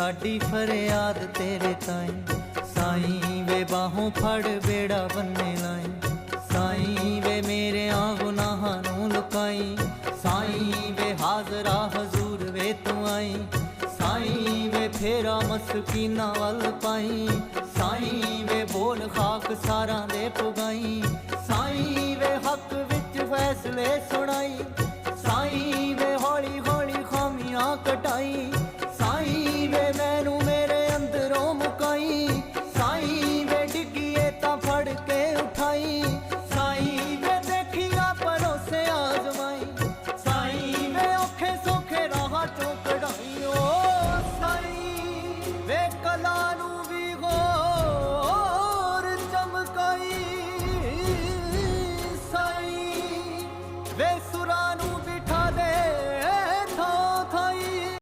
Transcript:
ਸਾਡੀ ਫਰਿਆਦ ਤੇਰੇ ਤਾਈਂ। ਸਾਈਂ ਵੇ ਬਾਹੋਂ ਫੜ ਬੇੜਾ ਬੰਨੇ ਲਾਈ। ਸਾਈਂ ਵੇ ਮੇਰੇ ਆ ਗੁਨਾਹਾਂ ਨੂੰ ਲੁਕਾਈ। ਸਾਈਂ ਵੇ ਹਾਜ਼ਰਾ ਹਜ਼ੂਰ ਵੇ ਤੂੰ ਆਈ। ਸਾਈਂ ਵੇ ਫੇਰਾ ਮਸਕੀਨਾ ਵੱਲ ਪਾਈ। ਸਾਈਂ ਵੇ ਬੋਲ ਖਾਕ ਸਾਰਾਂ ਦੇ ਪੁਗਾਈ। ਸਾਈਂ ਵੇ ਹੱਕ ਵਿੱਚ ਫੈਸਲੇ ਸੁਣਾਈ। ਸਾਈਂ ਵੇ ਹੌਲੀ ਹੌਲੀ ਖਾਮੀਆਂ ਕਟਾਈ। ਵੇ ਮੈਨੂੰ ਮੇਰੇ ਅੰਦਰੋਂ ਮੁਕਾਈ। ਸਾਈ ਵੇ ਡਿੱਗੀਏ ਤਾਂ ਫੜ ਕੇ ਉਠਾਈ। ਸਾਈ ਵੇ ਦੇਖੀਆ ਪਰੋਸੇ ਆਜ਼ਮਾਈ। ਸਾਈ ਵੇ ਔਖੇ ਸੋਖੇ ਰਾਹ ਚੋਂ ਕਢਾਈ। ਓ ਸਾਈ ਵੇ ਕਲਾ ਨੂੰ ਵੀ ਗੋਰ ਚਮਕਾਈ। ਸਾਈ ਵੇ ਸੁਰਾਂ ਨੂੰ